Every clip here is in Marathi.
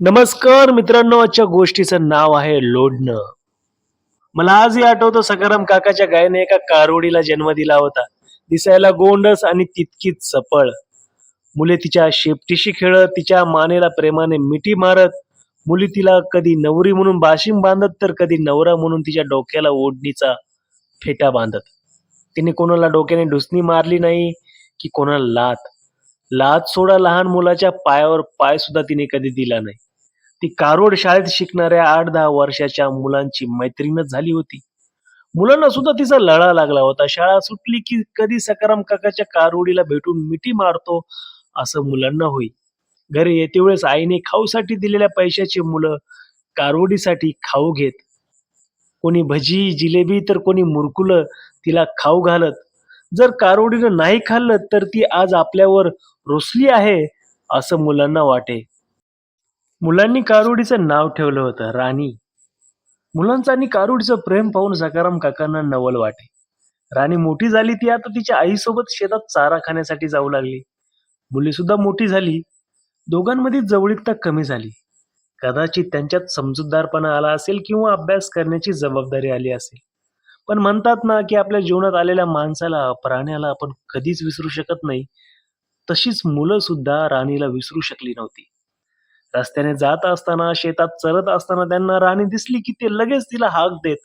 नमस्कार मित्रांनो आजच्या गोष्टीचं नाव आहे लोडणं मला आजही आठवतं सकाराम काकाच्या गायने एका कारोडीला जन्म दिला होता. दिसायला गोंडस आणि तितकीच सपळ. मुले तिच्या शेपटीशी खेळत तिच्या मानेला प्रेमाने मिठी मारत मुली तिला कधी नवरी म्हणून बाशिम बांधत तर कधी नवरा म्हणून तिच्या डोक्याला ओढणीचा फेटा बांधत. तिने कोणाला डोक्याने ढुसणी मारली नाही की कोणाला लात. लात सोडा लहान मुलाच्या पायावर पाय सुद्धा तिने कधी दिला नाही. ती कारोड शाळेत शिकणाऱ्या आठ दहा वर्षाच्या मुलांची मैत्रीणच झाली होती. मुलांना सुद्धा तिचा लळा लागला होता. शाळा सुटली की कधी सकाराम काकाच्या कारोडीला भेटून मिठी मारतो असं मुलांना होई. घरी येते वेळेस आईने खाऊसाठी दिलेल्या पैशाची मुलं कारोडीसाठी खाऊ घेत. कोणी भजी जिलेबी तर कोणी मुरकुलं तिला खाऊ घालत. जर कारोडीनं नाही खाल्लं तर ती आज आपल्यावर रुसली आहे असं मुलांना वाटे. मुलांनी कारुडीचं नाव ठेवलं होतं राणी. मुलांचं आणि कारुडीचं प्रेम पाहून सकाराम काकांना नवल वाटे. राणी मोठी झाली ती आता तिच्या आईसोबत शेतात चारा खाण्यासाठी जाऊ लागली. मुली सुद्धा मोठी झाली. दोघांमध्ये जवळीकता कमी झाली. कदाचित त्यांच्यात समजूतदारपणा आला असेल किंवा अभ्यास करण्याची जबाबदारी आली असेल. पण म्हणतात ना की आपल्या जीवनात आलेल्या माणसाला प्राण्याला आपण कधीच विसरू शकत नाही. तशीच मुलं सुद्धा राणीला विसरू शकली नव्हती. रस्त्याने जात असताना शेतात चरत असताना त्यांना राणी दिसली की ते लगेच तिला हाक देत.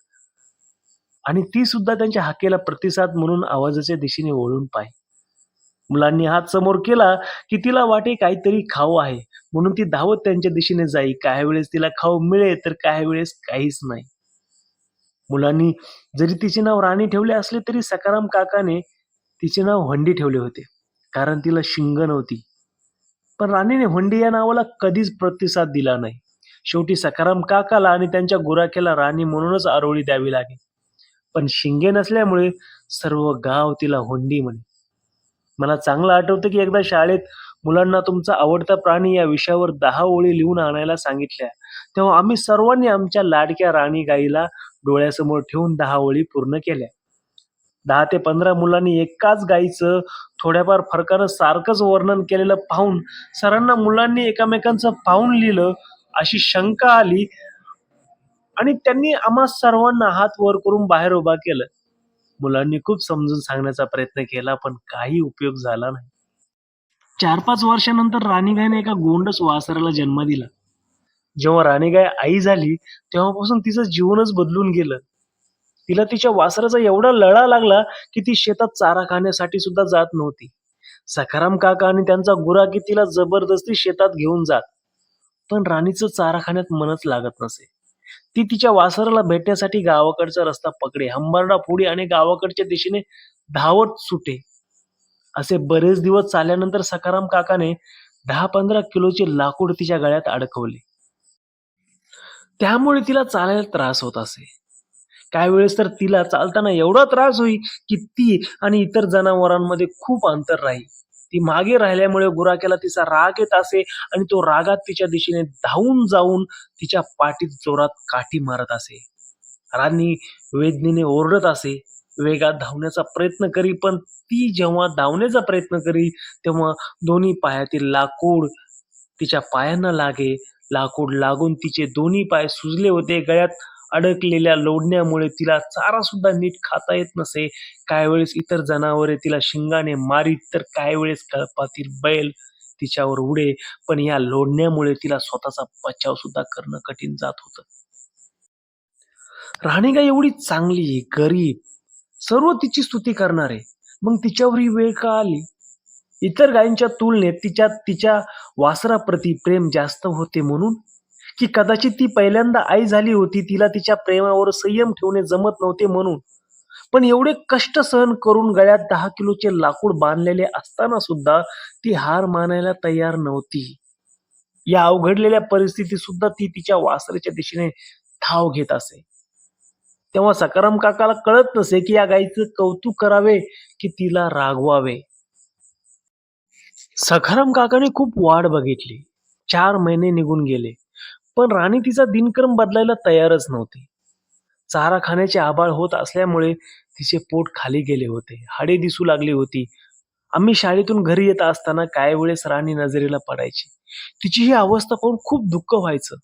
आणि ती सुद्धा त्यांच्या हाकेला प्रतिसाद म्हणून आवाजाच्या दिशेने वळून पाहि मुलांनी हात समोर केला की तिला वाटे काहीतरी खाऊ आहे. म्हणून ती धावत त्यांच्या दिशेने जाई. काही वेळेस तिला खाऊ मिळे तर काही वेळेस काहीच नाही. मुलांनी जरी तिचे नाव राणी ठेवले असले तरी सकाराम काकाने तिचे नाव हंडी ठेवले होते. कारण तिला शिंग नव्हती. पण राणीने हुंडी या नावाला कधीच प्रतिसाद दिला नाही. शेवटी सकाराम काकाला आणि त्यांच्या गुराख्याला राणी म्हणूनच आरोळी द्यावी लागे पण शिंगे नसल्यामुळे सर्व गाव तिला हुंडी म्हणे. मला चांगलं आठवतं की एकदा शाळेत मुलांना तुमचा आवडता प्राणी या विषयावर दहा ओळी लिहून आणायला सांगितल्या. तेव्हा आम्ही सर्वांनी आमच्या लाडक्या राणी गाईला डोळ्यासमोर ठेवून दहा ओळी पूर्ण केल्या. दहा ते पंधरा मुलांनी एकाच गाईचं थोड्याफार फरकानं सारखंच वर्णन केलेलं पाहून सरांना मुलांनी एकमेकांचं पाहून लिहिलं अशी शंका आली. आणि त्यांनी आम्हा सर्वांना हात वर करून बाहेर उभा केलं. मुलांनी खूप समजून सांगण्याचा प्रयत्न केला पण काही उपयोग झाला नाही. चार पाच वर्षानंतर राणीगायने एका गोंडस वासराला जन्म दिला. जेव्हा राणीगाय आई झाली तेव्हापासून तिचं जीवनच बदलून गेलं. तिला तिच्या वासराचा एवढा लळा लागला की ती शेतात चारा खाण्यासाठी सुद्धा जात नव्हती. सखाराम काका आणि त्यांचा गुराकी तिला जबरदस्ती शेतात घेऊन जात. पण राणीचं चारा खाण्यात मनच लागत नसे. ती तिच्या वासराला भेटण्यासाठी गावाकडचा रस्ता पकडे हंबरडा पुढे आणि गावाकडच्या दिशेने धावत सुटे. असे बरेच दिवस चालल्यानंतर सखाराम काकाने दहा पंधरा किलोचे लाकूड तिच्या गळ्यात अडकवले. त्यामुळे तिला चालायला त्रास होत असे. काही वेळेस तर तिला चालताना एवढा त्रास होई की ती आणि इतर जनावरांमध्ये खूप अंतर राहील. ती मागे राहिल्यामुळे गुराख्याला तिचा राग येत असे आणि तो रागात तिच्या दिशेने धावून जाऊन तिच्या पाठीत जोरात काठी मारत असे. राणी वेदनेने ओरडत असे वेगात धावण्याचा प्रयत्न करी पण ती जेव्हा धावण्याचा प्रयत्न करी तेव्हा दोन्ही पायातील लाकूड तिच्या पायांना लागे. लाकूड लागून तिचे दोन्ही पाय सुजले होते. गळ्यात अडकलेल्या लोडण्यामुळे तिला चारा सुद्धा नीट खाता येत नसे. काही वेळेस इतर जनावरे तिला शिंगाने मारीत तर काही वेळेस कळपातील बैल तिच्यावर उडे. पण या लोडण्यामुळे तिला स्वतःचा बचाव सुद्धा करणं कठीण जात होतं. राणीगाई एवढी चांगली गरीब सर्व तिची स्तुती करणारे. मग तिच्यावर ही वेळ का आली? इतर गायींच्या तुलनेत तिच्या तिच्या वासराप्रती प्रेम जास्त होते म्हणून की कदाचित ती पहिल्यांदा आई झाली होती तिला तिच्या प्रेमावर संयम ठेवणे जमत नव्हते म्हणून. पण एवढे कष्ट सहन करून गळ्यात दहा किलोचे लाकूड बांधलेले असताना सुद्धा ती हार मानायला तयार नव्हती. या अवघडलेल्या परिस्थितीत सुद्धा ती तिच्या वासराच्या दिशेने धाव घेत असे. तेव्हा सकाराम काकाला कळत नसे की या गाईचं कौतुक करावे की तिला रागवावे. सखाराम काकाने खूप वाढ बघितली. चार महिने निघून गेले. पण राणी तिचा दिनक्रम बदलायला तयारच नव्हती. चारा खाण्याचे आबाळ होत असल्यामुळे तिचे पोट खाली गेले होते. हाडे दिसू लागली होती. आम्ही शाळेतून घरी येत असताना काही वेळेस राणी नजरेला पडायची? तिची ही अवस्था पाहून खूप दुःख व्हायचं.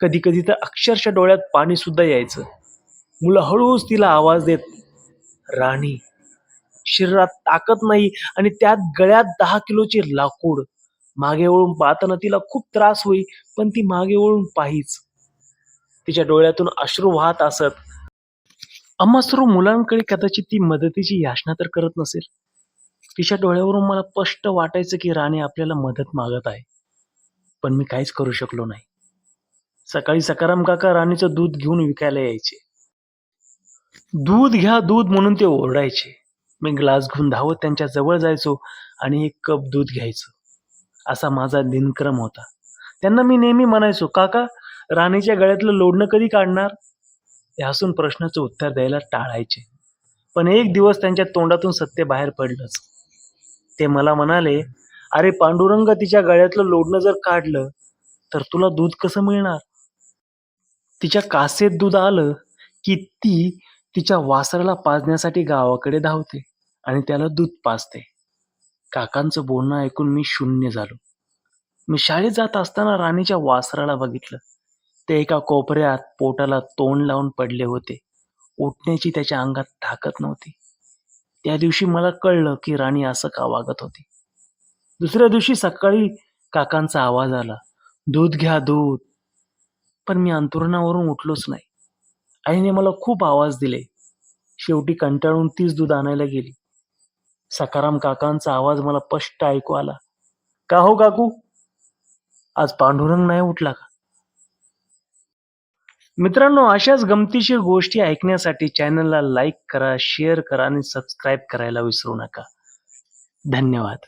कधी कधी तर अक्षरशः डोळ्यात पाणी सुद्धा यायचं. मुलं हळूच तिला आवाज देत राणी शरीरात ताकद नाही आणि त्यात गळ्यात दहा किलोचे लाकूड मागे वळून पाहताना तिला खूप त्रास होई पण ती मागे वळून पाहीच. तिच्या डोळ्यातून अश्रू वाहत असत. अम्मा सर्व मुलांकडे कदाचित ती मदतीची याचना तर करत नसेल. तिच्या डोळ्यावरून मला स्पष्ट वाटायचं की राणी आपल्याला मदत मागत आहे. पण मी काहीच करू शकलो नाही. सकाळी सकाराम काका राणीचं दूध घेऊन विकायला यायचे. दूध घ्या दूध म्हणून ते ओरडायचे. मी ग्लास घेऊन धावत त्यांच्या जवळ जायचो आणि एक कप दूध घ्यायचो. असा माझा दिनक्रम होता. त्यांना मी नेहमी म्हणायचो काका राणीच्या गळ्यातलं लोडणं कधी काढणार? ते हसून प्रश्नाचं उत्तर द्यायला टाळायचे. पण एक दिवस त्यांच्या तोंडातून सत्य बाहेर पडलंच. ते मला म्हणाले अरे पांडुरंग तिच्या गळ्यातलं लोडणं जर काढलं तर तुला दूध कसं मिळणार? तिच्या कासेत दूध आलं की ती तिच्या वासराला पाजण्यासाठी गावाकडे धावते आणि त्याला दूध पाजते. काकांचं बोलणं ऐकून मी शून्य झालो. मी शाळेत जात असताना राणीच्या वासराला बघितलं. ते एका कोपऱ्यात पोटाला तोंड लावून पडले होते. उठण्याची त्याच्या अंगात ताकद नव्हती. त्या दिवशी मला कळलं की राणी असं का वागत होती. दुसऱ्या दिवशी सकाळी काकांचा आवाज आला दूध घ्या दूध. पण मी अंतरुणावरून उठलोच नाही. आईने मला खूप आवाज दिले. शेवटी कंटाळून तीच दूध आणायला गेली. सकाराम काकांचा आवाज मला स्पष्ट ऐकू आला. का हो काकू? आज पांडुरंग नाही उठला का? मित्रांनो अशाच गमतीशीर गोष्टी ऐकण्यासाठी चॅनलला लाईक करा शेअर करा आणि सबस्क्राईब करायला विसरू नका. धन्यवाद.